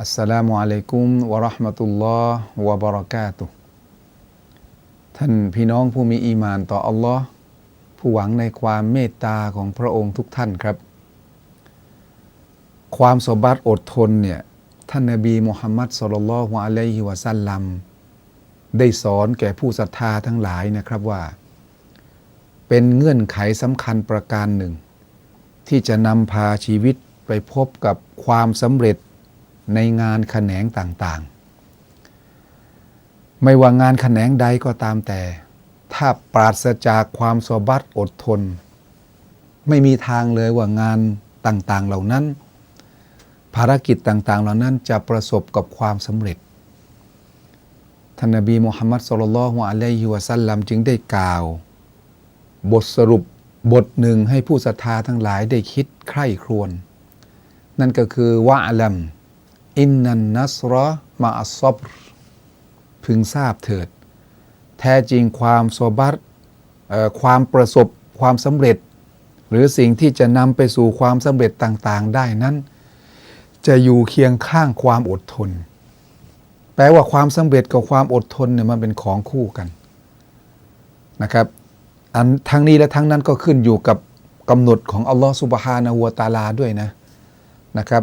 อัสสลามุอะลัยกุมวะราะห์มะตุลลอฮ์วะบะเราะกาตุท่านพี่น้องผู้มีอีมานต่ออัลลอฮ์ผู้หวังในความเมตตาของพระองค์ทุกท่านครับ ความสบัดอดทนเนี่ยท่านนบีมุฮัมมัดสุลลัลฮุอะลัยฮิวะซัลลัมได้สอนแก่ผู้ศรัทธาทั้งหลายนะครับว่า เป็นเงื่อนไขสำคัญประการหนึ่ง ที่จะนำพาชีวิตไปพบกับความสำเร็จ ในงานแขนงต่างๆ ไม่ว่างานแขนงใดก็ตามแต่ ถ้าปราศจากความสบัดอดทน ไม่มีทางเลยว่างานต่างๆเหล่านั้น ภารกิจต่างๆ เหล่านั้นจะประสบกับความสำเร็จท่านนบีมุฮัมมัดสุลลัลฮุอะลัยฮิวะสัลลัมจึงได้กล่าว บทสรุปบทหนึ่งให้ผู้ศรัทธาทั้งหลายได้คิดใคร่ครวญนั่นก็คือวะอัลัม อินนันนัสรอมาอัซบรพึงทราบเถิด แท้จริงความโซบัตความประสบความสำเร็จ หรือสิ่งที่จะนำไปสู่ความสำเร็จต่างๆ ได้นั้น จะอยู่เคียงข้างความอดทน แปลว่าความสำเร็จกับความอดทนเนี่ยมันเป็นของคู่กันนะครับอันทั้งนี้และทั้งนั้นก็ขึ้นอยู่กับกำหนดของอัลลอฮฺสุบฮานะฮูวตาลาด้วยนะนะครับ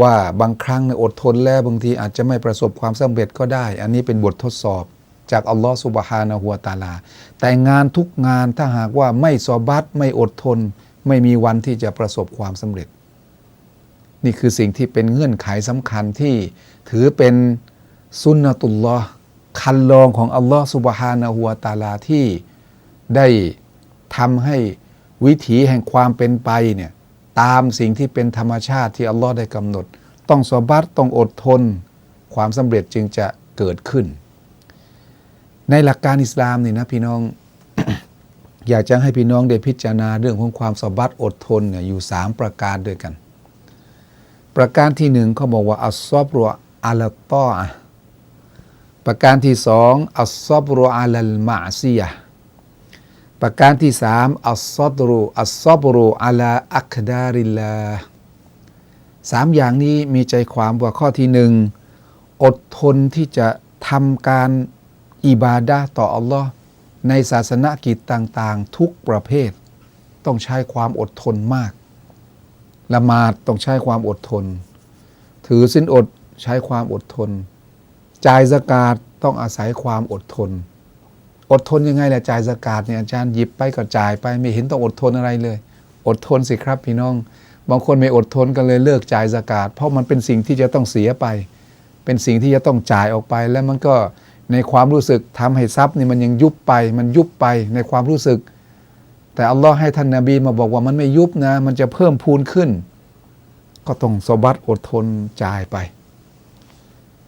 ว่าบางครั้งเนี่ยอดทนแล้วบางทีอาจจะไม่ประสบความสำเร็จก็ได้ อันนี้เป็นบททดสอบจากอัลลอฮฺสุบฮานะฮัวตาลา แต่งานทุกงานถ้าหากว่าไม่สอบัตไม่อดทน ไม่มีวันที่จะประสบความสำเร็จ นี่คือสิ่งที่เป็นเงื่อนไขสำคัญที่ถือเป็นสุนนะตุลลอฮ์คันลองของอัลลอฮฺสุบฮานะฮัวตาลาที่ได้ทำให้วิถีแห่งความเป็นไปเนี่ย ตามสิ่งที่เป็นธรรมชาติที่อัลลอฮ์ได้กำหนด ต้องสบัดต้องอดทน ความสำเร็จจึงจะเกิดขึ้น ในหลักการอิสลามนี่นะพี่น้อง อยากจะให้พี่น้องได้พิจารณาเรื่องของความสบัดอดทนเนี่ยอยู่สามประการด้วยกัน ประการที่หนึ่งเขาบอกว่าอัลซอบรัวอัลตอประการที่สองอัลซอบรัวอัลลมาซีย ประการที่สามอัลซอดรูอัลซอบรูอัลาอัคดาริลาสามอย่างนี้มีใจความว่าข้อที่หนึ่งอดทนที่จะทำการอิบาดาต่ออัลลอฮ์ในศาสนกิจต่างๆ ทุกประเภท ต้องใช้ความอดทนมาก ละหมาดต้องใช้ความอดทน ถือสินอดใช้ความอดทน จ่ายสกาดต้องอาศัยความอดทน อดทนยังไงแหละจ่ายสกาดเนี่ยอาจารย์หยิบไปก็จ่ายไปไม่เห็นต้องอดทนอะไรเลย อดทนสิครับพี่น้อง บางคนไม่อดทนกันเลยเลิกจ่ายสกาดเพราะมันเป็นสิ่งที่จะต้องเสียไป เป็นสิ่งที่จะต้องจ่ายออกไป แล้วมันก็ในความรู้สึกทำให้ทรัพย์นี่มันยังยุบไปมันยุบไปในความรู้สึก แต่อัลลอฮ์ให้ท่านนาบีมาบอกว่ามันไม่ยุบนะ มันจะเพิ่มพูนขึ้น ก็ต้องสบัดอดทนจ่ายไป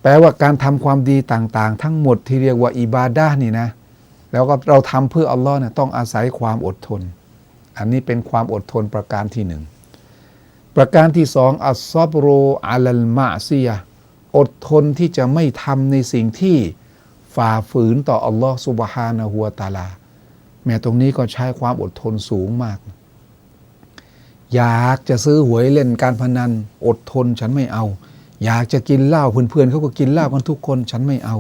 แปลว่าการทำความดีต่างๆ ทั้งหมดที่เรียกว่าอิบาดานี่นะ แล้วก็เราทำเพื่ออัลลอฮ์เนี่ยต้องอาศัยความอดทน อันนี้เป็นความอดทนประการที่หนึ่งประการที่สองอัลซอบโรอัลลมาซียอดทนที่จะไม่ทำในสิ่งที่ฝ่าฝืนต่ออัลลอฮ์สุบฮานะฮัวตาลา แม้ตรงนี้ก็ใช้ความอดทนสูงมาก อยากจะซื้อหวยเล่นการพนัน อดทนฉันไม่เอา อยากจะกินเหล้าเพื่อนๆเขาก็กินเหล้ากันทุกคนฉันไม่เอา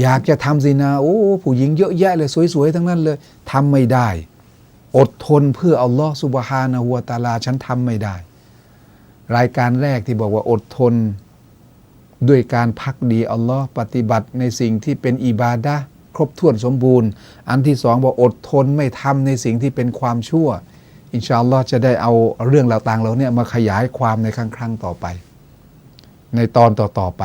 อยากจะทำสินาโอ้ผู้หญิงเยอะแยะเลยสวยๆทั้งนั้นเลยทำไม่ได้ อดทนเพื่ออัลลอฮ์สุบฮานะฮัวตาลาฉันทำไม่ได้ รายการแรกที่บอกว่าอดทน ด้วยการพักดีอัลลอฮ์ปฏิบัติในสิ่งที่เป็นอิบาดะครบถ้วนสมบูรณ์ อันที่สองบอกอดทนไม่ทำในสิ่งที่เป็นความชั่ว อินชาอัลลอฮ์จะได้เอาเรื่องเหล่าต่างเหล่านี้มาขยายความในครั้งครั้งต่อไป ในตอนต่อๆไป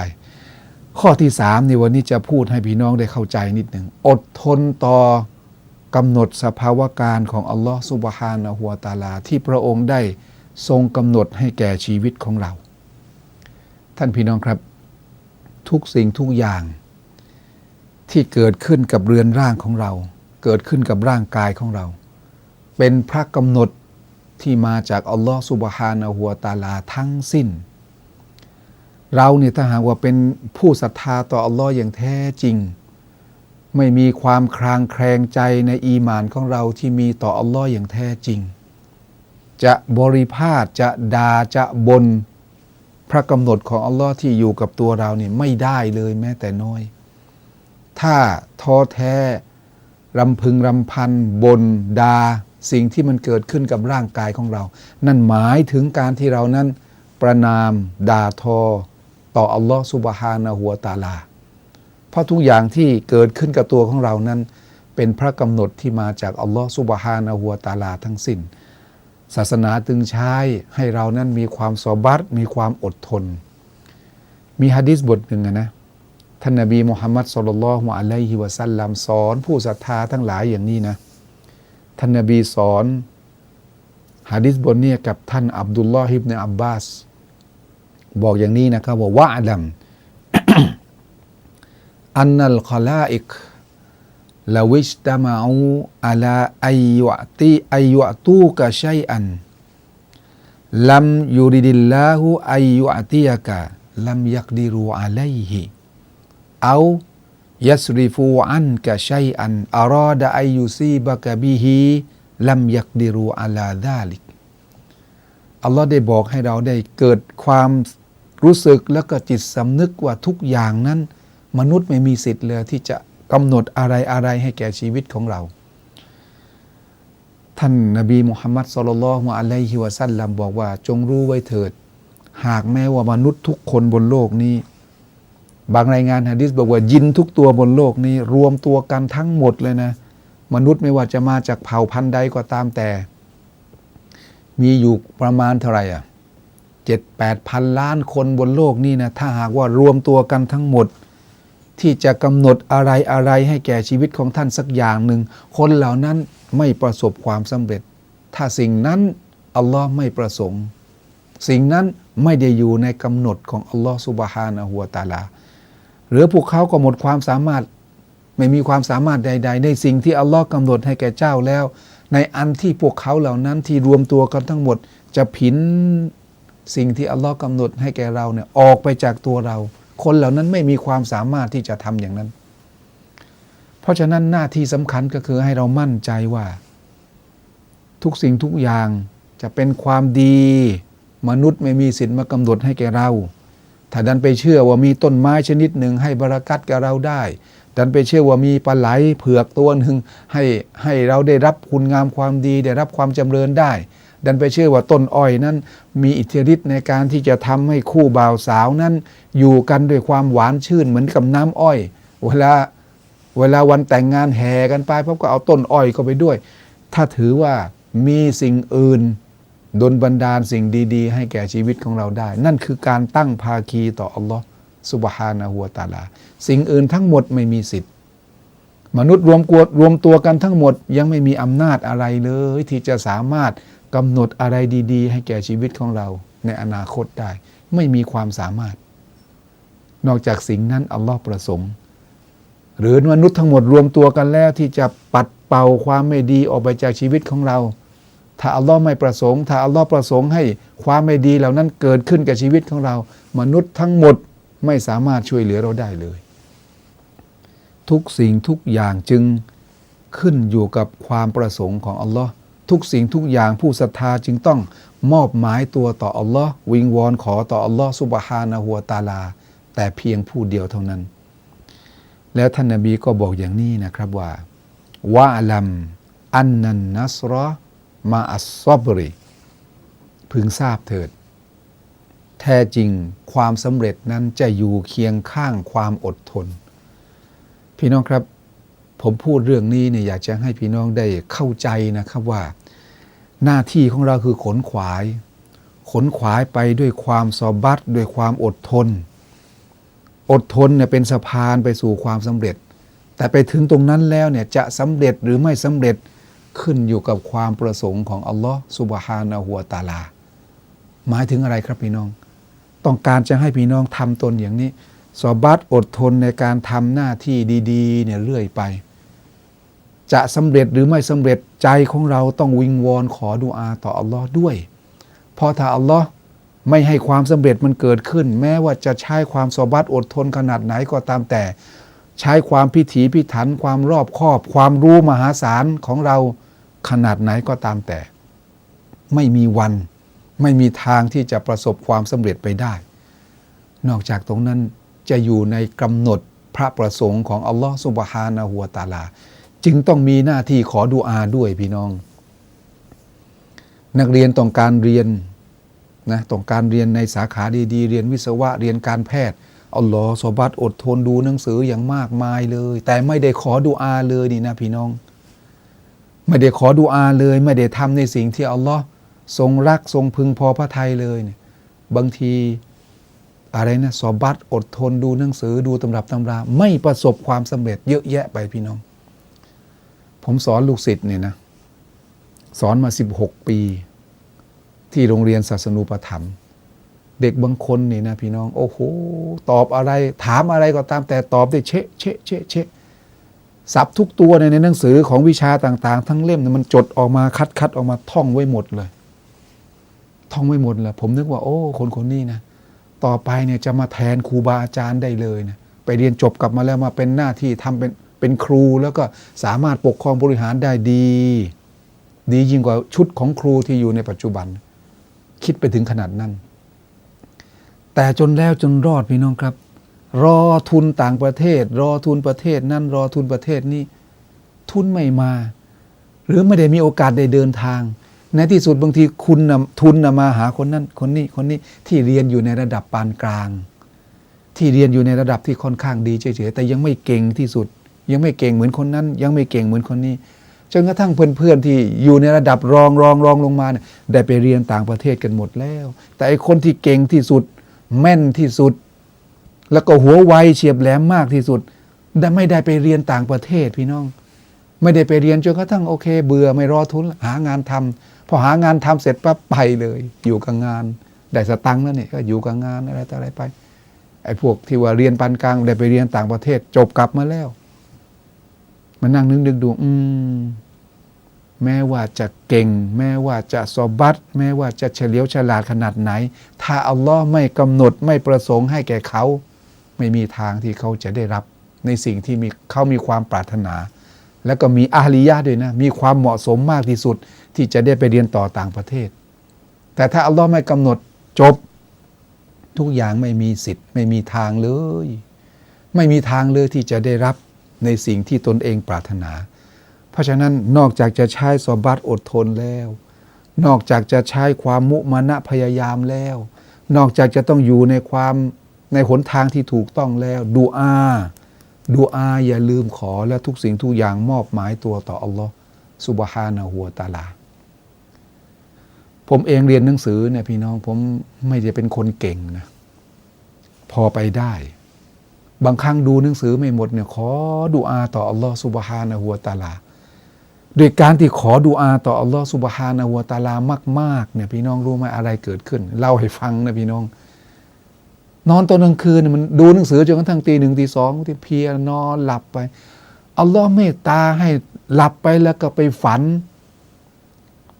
ข้อที่สามในวันนี้จะพูดให้พี่น้องได้เข้าใจนิดหนึ่ง อดทนต่อกำหนดสภาวะการของอัลลอฮฺสุบฮานะฮัวตาลา ที่พระองค์ได้ทรงกำหนดให้แก่ชีวิตของเรา ท่านพี่น้องครับ ทุกสิ่งทุกอย่าง ที่เกิดขึ้นกับเรือนร่างของเรา เกิดขึ้นกับร่างกายของเรา เป็นพระกำหนดที่มาจากอัลลอฮฺสุบฮานะฮัวตาลาทั้งสิ้น เราเนี่ยถ้าหากว่าเป็นผู้ศรัทธาต่ออัลลอฮ์อย่างแท้จริง ไม่มีความคลางแคลงใจในอีหมานของเราที่มีต่ออัลลอฮ์อย่างแท้จริง จะบริพาทจะดาจะบนพระกำหนดของอัลลอฮ์ที่อยู่กับตัวเราเนี่ยไม่ได้เลยแม้แต่น้อย ถ้าท้อแท้รำพึงรำพันบนดาสิ่งที่มันเกิดขึ้นกับร่างกายของเรา นั่นหมายถึงการที่เรานั้นประนามด่าทอ ต่ออัลลอฮ์สุบฮานะฮัวตาลา เพราะทุกอย่างที่เกิดขึ้นกับตัวของเรานั้น เป็นพระกำหนดที่มาจากอัลลอฮ์สุบฮานะฮัวตาลาทั้งสิ้น ศาสนาตึงใช้ให้เรานั้นมีความสอบัตมีความอดทน มีฮะดิษบทหนึ่งอะนะท่านนบีมุฮัมมัดสุลลัลฮุอะลัยฮิวะสัลลัมสอนผู้ศรัทธาทั้งหลายอย่างนี้นะ ท่านนบีสอนฮะดิษบทนี้กับท่านอับดุลลอฮิบเนอับบาส บอกอย่างนี้นะครับว่าวะอัลัมอันนัลคลาอิกลาวิชตามาอูอัลาอายุตีอายุตูกะชัยอันลัมยูริดิลลาหูอายุตียกะลัมยักดิรูอาลัยฮิเอายัสริฟูอันกะชัยอันอารอดะอายุซีบะกะบิฮิลัมยักดิรูอาลาดาลิกอัลลอฮ์ได้บอกให้เราได้เกิดความ รู้สึกแล้วก็จิตสำนึกว่าทุกอย่างนั้น มนุษย์ไม่มีสิทธิ์เลยที่จะกำหนดอะไรอะไรให้แก่ชีวิตของเรา ท่านนบีมุฮัมมัดสุลลัลฮุอะลัยฮิวะสัลลัมบอกว่าจงรู้ไว้เถิด หากแม้ว่ามนุษย์ทุกคนบนโลกนี้ บางรายงานฮะดิษบอกว่ายินทุกตัวบนโลกนี้ รวมตัวกันทั้งหมดเลยนะ มนุษย์ไม่ว่าจะมาจากเผ่าพันธุ์ใดก็ตามแต่ มีอยู่ประมาณเท่าไหร่อะ เจ็ดแปดพันล้านคนบนโลกนี่นะถ้าหากว่ารวมตัวกันทั้งหมด ที่จะกำหนดอะไรอะไรให้แก่ชีวิตของท่านสักอย่างหนึ่ง คนเหล่านั้นไม่ประสบความสำเร็จ ถ้าสิ่งนั้นอัลลอฮ์ไม่ประสงค์ สิ่งนั้นไม่ได้อยู่ในกำหนดของอัลลอฮ์สุบฮานะฮัวะตาลาหรือพวกเขาก็หมดความสามารถไม่มีความสามารถใด ๆ ในสิ่งที่อัลลอฮ์กำหนดให้แก่เจ้าแล้ว ในอันที่พวกเขาเหล่านั้นที่รวมตัวกันทั้งหมด จะผิน สิ่งที่อัลลอฮ์กำหนดให้แก่เราเนี่ยออกไปจากตัวเรา คนเหล่านั้นไม่มีความสามารถที่จะทำอย่างนั้น เพราะฉะนั้นหน้าที่สำคัญก็คือให้เรามั่นใจว่า ทุกสิ่งทุกอย่างจะเป็นความดี มนุษย์ไม่มีสิทธิ์มากำหนดให้แก่เรา ถ้าดันไปเชื่อว่ามีต้นไม้ชนิดหนึ่งให้บรากัดกับเราได้ดันไปเชื่อว่ามีปลาไหลเผือกตัวหนึ่งให้ให้เราได้รับคุณงามความดีได้รับความจำเริญได้ ดันไปเชื่อว่าต้นอ้อยนั้น มีอิทธิฤทธิ์ในการที่จะทำให้คู่บ่าวสาวนั้น อยู่กันด้วยความหวานชื่นเหมือนกับน้ำอ้อย เวลาเวลาวันแต่งงานแห่กันไปพวกก็เอาต้นอ้อยเข้าไปด้วย ถ้าถือว่ามีสิ่งอื่นดนบันดาลสิ่งดีๆ ให้แก่ชีวิตของเราได้ นั่นคือการตั้งภาคีต่ออัลลอฮ์สุบฮานะฮัวตาลา สิ่งอื่นทั้งหมดไม่มีสิทธิ์ มนุษย์รวมกวดรวมตัวกันทั้งหมด ยังไม่มีอำนาจอะไรเลย ที่จะสามารถ กำหนดอะไรดี ๆ ให้แก่ชีวิตของเราในอนาคตได้ ไม่มีความสามารถ นอกจากสิ่งนั้นอัลลอฮ์ประสงค์ หรือมนุษย์ทั้งหมดรวมตัวกันแล้วที่จะปัดเป่าความไม่ดีออกไปจากชีวิตของเรา ถ้าอัลลอฮ์ไม่ประสงค์ ถ้าอัลลอฮ์ประสงค์ให้ความไม่ดีเหล่านั้นเกิดขึ้นกับชีวิตของเรา มนุษย์ทั้งหมดไม่สามารถช่วยเหลือเราได้เลย ทุกสิ่งทุกอย่างจึงขึ้นอยู่กับความประสงค์ของอัลลอฮ์ ทุกสิ่งทุกอย่างผู้ศรัทธาจึงต้องมอบหมายตัวต่ออัลลอฮ์วิงวอนขอต่ออัลลอฮ์สุบฮานะฮัวตาลา แต่เพียงผู้เดียวเท่านั้น แล้วท่านนบีก็บอกอย่างนี้นะครับว่าวะลัมอันนันนัสรอมาอัสซอบริ พึงทราบเถิด แท้จริงความสำเร็จนั้นจะอยู่เคียงข้างความอดทน พี่น้องครับ ผมพูดเรื่องนี้เนี่ยอยากจะให้พี่น้องได้เข้าใจนะครับว่า หน้าที่ของเราคือขนขวาย ขนขวายไปด้วยความสอบัตด้วยความอดทน อดทนเนี่ยเป็นสะพานไปสู่ความสำเร็จ แต่ไปถึงตรงนั้นแล้วเนี่ยจะสำเร็จหรือไม่สำเร็จขึ้นอยู่กับความประสงค์ของอัลลอฮ์สุบฮานะฮัวตาลา หมายถึงอะไรครับพี่น้อง ต้องการจะให้พี่น้องทำตนอย่างนี้สอบัตอดทนในการทำหน้าที่ดีๆเนี่ยเรื่อยไป จะสำเร็จหรือไม่สำเร็จใจของเราต้องวิงวอนขอดุอาต่ออัลลอฮ์ด้วย เพราะถ้าอัลลอฮ์ไม่ให้ความสำเร็จมันเกิดขึ้น แม้ว่าจะใช้ความสบัตอดทนขนาดไหนก็ตามแต่ ใช้ความพิถีพิถันความรอบคอบ ความรู้มหาศาลของเราขนาดไหนก็ตามแต่ ไม่มีวัน ไม่มีทางที่จะประสบความสำเร็จไปได้ นอกจากตรงนั้นจะอยู่ในกำหนดพระประสงค์ของอัลลอฮฺสุบฮานะฮัวตาลา จึงต้องมีหน้าที่ขอดุอาด้วยพี่น้อง นักเรียนต้องการเรียนนะต้องการเรียนในสาขาดีๆ เรียนวิศวะเรียนการแพทย์อัลลอฮฺสบัตอดทนดูหนังสืออย่างมากมายเลย แต่ไม่ได้ขอดุอาเลยนี่นะพี่น้อง ไม่ได้ขอดุอาเลย ไม่ได้ทำในสิ่งที่อัลลอฮ์ทรงรักทรงพึงพอพระทัยเลยเนี่ยบางทีอะไรนะสอบัตอดทนดูหนังสือดูตำรับตำรา ไม่ประสบความสำเร็จเยอะแยะไปพี่น้อง ผมสอนลูกศิษย์เนี่ยนะ สอนมา 16 ปี ที่โรงเรียนศาสนูปถัมภ์เด็กบางคนนี่นะพี่น้อง โอ้โห ตอบอะไร ถามอะไรก็ตามแต่ตอบได้เชะเชะเชะเชะสับทุกตัวในในหนังสือของวิชาต่าง ๆ ทั้งเล่มเนี่ยมันจดออกมาคัดคัดออกมาท่องไว้หมดเลย ท่องไว้หมดเลยผมนึกว่า โอ้ คนคนนี้นะ ต่อไปเนี่ยจะมาแทนครูบาอาจารย์ได้เลยนะไปเรียนจบกลับมาแล้วมาเป็นหน้าที่ทำเป็น เป็นครูแล้วก็สามารถปกครองบริหารได้ดี ดียิ่งกว่าชุดของครูที่อยู่ในปัจจุบัน คิดไปถึงขนาดนั้น แต่จนแล้วจนรอดพี่น้องครับ รอทุนต่างประเทศ รอทุนประเทศนั่นรอทุนประเทศนี้ ทุนไม่มา หรือไม่ได้มีโอกาสได้เดินทาง ในที่สุดบางทีคุณนำทุนนะมาหาคนนั้นคนนี้คนนี้ที่เรียนอยู่ในระดับปานกลาง ที่เรียนอยู่ในระดับที่ค่อนข้างดีเฉยๆแต่ยังไม่เก่งที่สุด ยังไม่เก่งเหมือนคนนั้น ยังไม่เก่งเหมือนคนนี้จนกระทั่งเพื่อนๆที่อยู่ในระดับรองรองรองลงมาเนี่ยได้ไปเรียนต่างประเทศกันหมดแล้ว แต่ไอคนที่เก่งที่สุด แม่นที่สุด แล้วก็หัวไวเฉียบแหลมมากที่สุดได้ไม่ได้ไปเรียนต่างประเทศพี่น้อง ไม่ได้ไปเรียนจนกระทั่งโอเค เบื่อไม่รอทุนหางานทำพอหางานทำเสร็จปั๊บไปเลย อยู่กับงาน ได้สตังค์แล้วเนี่ยก็อยู่กับงานอะไรต่ออะไรไปไอ้พวกที่ว่าเรียนปานกลางได้ไปเรียนต่างประเทศ จบกลับมาแล้ว มานั่งนึกนึกดู อืม แม้ว่าจะเก่ง แม้ว่าจะสอบัตแม้ว่าจะเฉลียวฉลาดขนาดไหน ถ้าอัลลอฮ์ไม่กำหนดไม่ประสงค์ให้แก่เขา ไม่มีทางที่เขาจะได้รับ ในสิ่งที่มีเขามีความปรารถนา แล้วก็มีอาลียะด้วยนะ มีความเหมาะสมมากที่สุด ที่จะได้ไปเรียนต่อต่างประเทศ แต่ถ้าอัลลอฮ์ไม่กำหนดจบ ทุกอย่างไม่มีสิทธิ์ ไม่มีทางเลย ไม่มีทางเลยที่จะได้รับ ในสิ่งที่ตนเองปรารถนา เพราะฉะนั้นนอกจากจะใช้สบัตอดทนแล้ว นอกจากจะใช้ความมุมานะพยายามแล้ว นอกจากจะต้องอยู่ในความในหนทางที่ถูกต้องแล้ว ดูอาดูอาอย่าลืมขอและทุกสิ่งทุกอย่างมอบหมายตัวต่ออัลลอฮ์สุบฮานะฮัวตาลา ผมเองเรียนหนังสือเนี่ยพี่น้องผมไม่ได้เป็นคนเก่งนะ พอไปได้ บางครั้งดูหนังสือไม่หมดเนี่ยขอดูอาต่ออัลลอฮ์สุบฮานะฮัวะตาลาโดยการที่ขอดูอาต่ออัลลอฮ์สุบฮานะฮัวะตาลามากๆเนี่ยพี่น้องรู้ไหมอะไรเกิดขึ้นเล่าให้ฟังนะพี่น้อง นอนตอนกลางคืนมันดูหนังสือจนกระทั่งตีหนึ่งตีสองที่เพียนอนหลับไปอัลลอฮ์เมตตาให้หลับไปแล้วก็ไปฝัน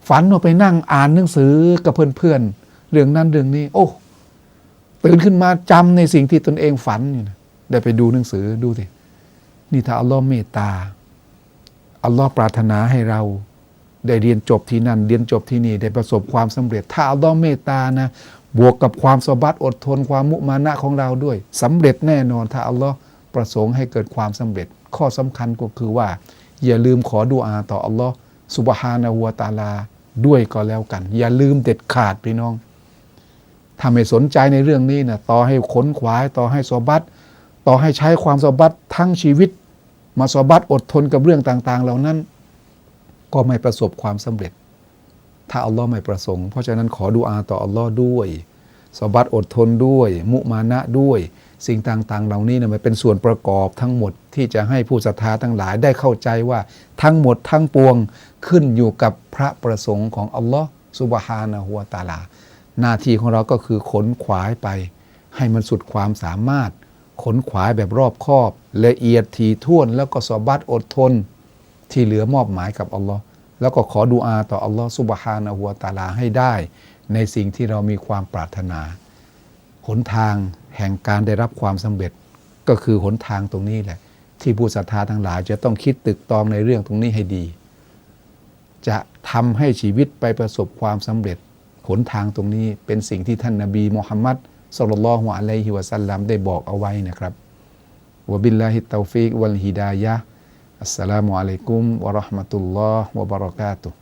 ฝันว่าไปนั่งอ่านหนังสือกับเพื่อนๆเรื่องนั้นเรื่องนี้ โอ้ตื่นขึ้นมาจำในสิ่งที่ตนเองฝันอยู่นะ ได้ไปดูหนังสือดูสินี่ถ้าอัลลอฮ์เมตตา อัลลอฮ์ปรารถนาให้เรา ได้เรียนจบที่นั่น เรียนจบที่นี่ ได้ประสบความสำเร็จ ถ้าอัลลอฮ์เมตตานะ บวกกับความสบัดอดทนความมุมานะของเราด้วยสำเร็จแน่นอน ถ้าอัลลอฮ์ประสงค์ให้เกิดความสำเร็จ ข้อสำคัญก็คือว่า อย่าลืมขอดุอาต่ออัลลอฮ์สุบฮานะฮูวตาลาด้วยก็แล้วกัน อย่าลืมเด็ดขาดพี่น้องถ้าไม่สนใจในเรื่องนี้นะต่อให้ขนขวายต่อให้สบัด ต่อให้ใช้ความสบัดทั้งชีวิต มาสบัดอดทนกับเรื่องต่าง ๆ เหล่านั้น ก็ไม่ประสบความสำเร็จ ถ้าอัลลอฮ์ไม่ประสงค์ เพราะฉะนั้นขอดุอาต่ออัลลอฮ์ด้วยสบัดอดทนด้วย มุมานะด้วย สิ่งต่างๆ เหล่านี้นะมันเป็นส่วนประกอบทั้งหมดที่จะให้ผู้ศรัทธาทั้งหลายได้เข้าใจว่าทั้งหมดทั้งปวงขึ้นอยู่กับพระประสงค์ของอัลลอฮ์สุบฮานะฮัวะตาลา หน้าที่ของเราก็คือขนขวายไป ให้มันสุดความสามารถ ขนขวายแบบรอบคอบ ละเอียดถี่ถ้วน แล้วก็สอบัตอดทน ที่เหลือมอบหมายกับอัลลอฮ์แล้วก็ขอดุอาต่ออัลลอฮ์ซุบฮานะฮูวตาลาให้ได้ ในสิ่งที่เรามีความปรารถนา หนทางแห่งการได้รับความสำเร็จ ก็คือหนทางตรงนี้แหละ ที่ผู้ศรัทธาทั้งหลาย จะต้องคิดตึกตองในเรื่องตรงนี้ให้ดี จะทำให้ชีวิตไปประสบความสำเร็จ หนทางตรงนี้เป็นสิ่งที่ท่านนาบีมุฮัมมัด สุลลัลลอฮุอะลัยฮิวะสัลลัมได้บอกเอาไว้นะครับวะบิลลาฮิตตอฟิกวัลฮิดายะอัสสลามุอะลัยกุมวะราะห์มะตุลลอฮ์วะบะเราะกาตุฮ์